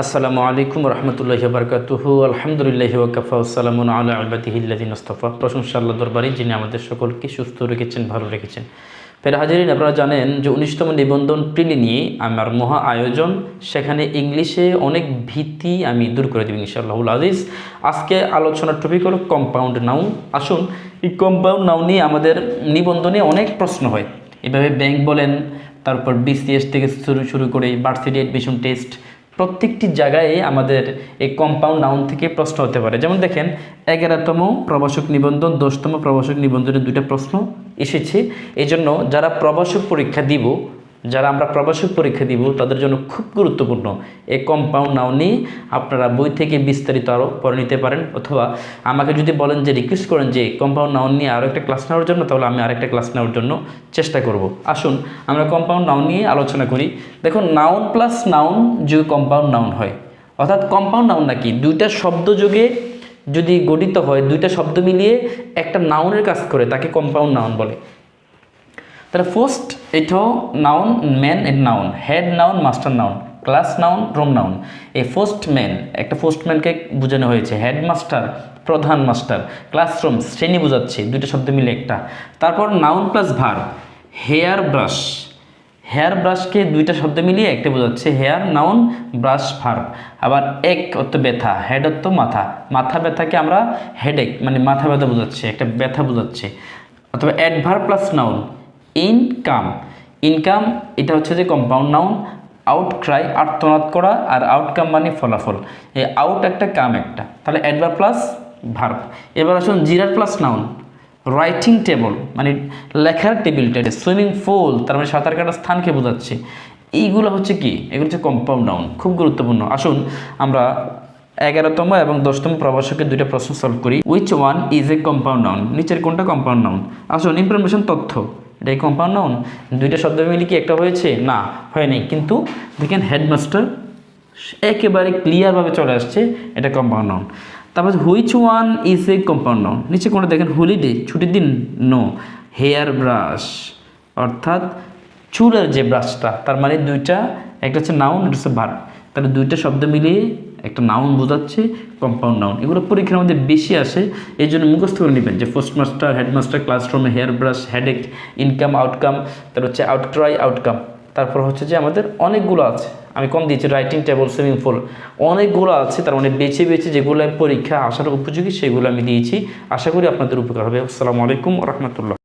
আসসালামু আলাইকুম রহমতুল্লাহ বরকাতুহু। আলহামদুলিল্লাহ ওকাফা আসসালামু আল্লাহ আলবাতিহিল্লাদিন মুস্তফা প্রশংসা আল্লাহ দরবারে যিনি আমাদের সকলকে সুস্থ রেখেছেন, ভালো রেখেছেন। ফের হাজিরিন, আপনারা জানেন যে উনিশতম নিবন্ধন প্রিলি নিয়ে আমার মহা আয়োজন। সেখানে ইংলিশে অনেক ভীতি আমি দূর করে দেব ইনশাআল্লাহুল আজিজ। আজকে আলোচনার টপিক হলো কম্পাউন্ড নাউন আসুন, এই কম্পাউন্ড নাউন নিয়ে আমাদের নিবন্ধনে অনেক প্রশ্ন হয়। এভাবে ব্যাংক বলেন, তারপর বিসিএস থেকে শুরু শুরু করে ভার্সিটি এডমিশন টেস্ট প্রত্যেকটি জায়গায় আমাদের এই কম্পাউন্ড নাউন থেকে প্রশ্ন হতে পারে। যেমন দেখেন, এগারোতম প্রবাসক নিবন্ধন, দশতম প্রবাসক নিবন্ধনের দুইটা প্রশ্ন এসেছে। এই জন্য যারা প্রবাসক পরীক্ষা দিব যারা আমরা প্রবাসক পরীক্ষা দিব, তাদের জন্য খুব গুরুত্বপূর্ণ। এই কম্পাউন্ড নাউন নিয়ে আপনারা বই থেকে বিস্তারিত আরও পড়ে নিতে পারেন। অথবা আমাকে যদি বলেন যে রিকোয়েস্ট করেন যে কম্পাউন্ড নাউন নিয়ে আরও একটা ক্লাস নেওয়ার জন্য, তাহলে আমি আরেকটা ক্লাস নেওয়ার জন্য চেষ্টা করব। আসুন, আমরা কম্পাউন্ড নাউন নিয়ে আলোচনা করি। দেখুন নাউন প্লাস নাউন যদি কম্পাউন্ড নাউন হয়। অর্থাৎ কম্পাউন্ড নাউন নাকি দুইটা শব্দ যোগে যদি গঠিত হয়, দুইটা শব্দ মিলিয়ে একটা নাউনের কাজ করে, তাকে কম্পাউন্ড নাউন বলে। তাহলে ফার্স্ট এটাও noun man and noun head noun master noun class noun room noun এই ফার্স্ট ম্যান একটা ফার্স্ট ম্যানকে বোঝানো হয়েছে হেড মাস্টার প্রধান মাস্টার ক্লাসরুম শ্রেণি বোঝাচ্ছে, দুইটা শব্দ মিলে একটা। তারপর noun plus verb hair brush hair ব্রাশকে দুইটা শব্দ মিলিয়ে একটা বোঝাচ্ছে হেয়ার নাউন ব্রাশ ভার্ব আবার এক অর্থ ব্যথা হেড অর্থ মাথা। মাথা ব্যথাকে আমরা হেডেক মানে মাথা ব্যথা বোঝাচ্ছে, একটা ব্যথা বোঝাচ্ছে। অথবা adverb plus noun income income এটা হচ্ছে যে কম্পাউন্ড নাউন আউট ক্রাই আর্তনাদ করা আর আউটকাম মানে ফলাফল। এই আউট একটা কাম একটা। তাহলে অ্যাডভার প্লাস ভার্ব এবার আসুন জিরার প্লাস নাউন রাইটিং টেবল মানে লেখার টেবিলটা সুইমিং পুল তার মানে সাঁতার কাটার স্থানকে বোঝাচ্ছে। এইগুলো হচ্ছে কি? এগুলো হচ্ছে কম্পাউন্ড নাউন খুব গুরুত্বপূর্ণ। আসুন আমরা এগারোতম এবং দশতম প্রবাসকের দুইটা প্রশ্ন সলভ করি। Which one is a compound noun নিচের কোনটা কম্পাউন্ড নাউন আসুন ইনফরমেশন তথ্য। এটা কম্পাউন্ড নাউন দুইটা শব্দ মিলে কি একটা হয়েছে? না হয়নি কিন্তু দেখেন হেডমাস্টার একেবারে ক্লিয়ারভাবে চলে আসছে, এটা কম্পাউন্ড নাউন তারপর which one is a compound noun নিচে কোনটা দেখেন হলিডে ছুটির দিন? নো হেয়ার ব্রাশ অর্থাৎ চুলের যে ব্রাশটা তার মানে দুইটা, একটা হচ্ছে নাউন একটা হচ্ছে ভার তাহলে দুইটা শব্দ মিলিয়ে একটা নাউন বোঝাচ্ছে কম্পাউন্ড নাউন এগুলো পরীক্ষার মধ্যে বেশি আসে, এই জন্য মুখস্থ করে নেবেন যে ফার্স্ট মাস্টার হেডমাস্টার ক্লাসরুমে hair brush headache income outcome তারপর হচ্ছে আউটক্রাই আউটকাম তারপর হচ্ছে যে আমাদের অনেকগুলো আছে, আমি কম দিয়েছি রাইটিং টেবল সুইমিং পুল অনেকগুলো আছে, তার মানে বেছে বেছে যেগুলো পরীক্ষা আসার উপযোগী, সেগুলো আমি দিয়েছি। আশা করি আপনাদের উপকার হবে। আসসালামু আলাইকুম রহমতুল্লাহ।